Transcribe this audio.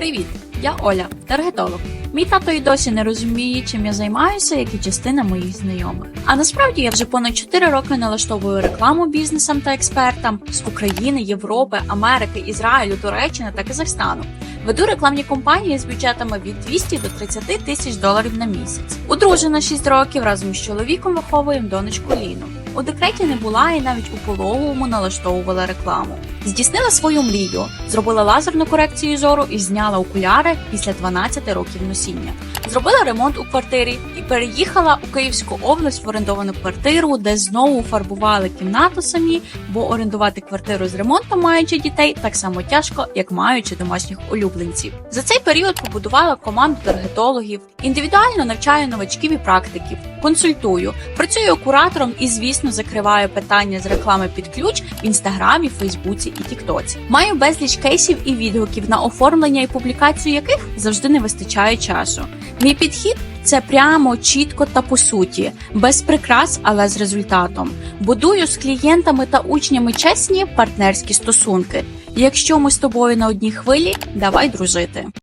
Привіт! Я Оля, таргетолог. Мій тато і досі не розуміє, чим я займаюся, як і частина моїх знайомих. А насправді я вже понад 4 роки налаштовую рекламу бізнесам та експертам з України, Європи, Америки, Ізраїлю, Туреччини та Казахстану. Веду рекламні кампанії з бюджетами від 200 до 30 тисяч доларів на місяць. Одружена 6 років разом з чоловіком виховуємо донечку Ліну. У декреті не була і навіть у пологовому налаштовувала рекламу. Здійснила свою мрію, зробила лазерну корекцію зору і зняла окуляри після 12 років носіння. Зробила ремонт у квартирі і переїхала у Київську область в орендовану квартиру, де знову фарбували кімнату самі, бо орендувати квартиру з ремонтом, маючи дітей, так само тяжко, як маючи домашніх улюбленців. За цей період побудувала команду таргетологів, індивідуально навчаю новачків і практиків, консультую, працюю куратором і, звісно, закриваю питання з реклами під ключ в інстаграмі, Фейсбуці і Тіктоці. Маю безліч кейсів і відгуків на оформлення і публікацію яких завжди не вистачає часу. Мій підхід це прямо, чітко та по суті, без прикрас, але з результатом. Будую з клієнтами та учнями чесні партнерські стосунки. Якщо ми з тобою на одній хвилі, давай дружити.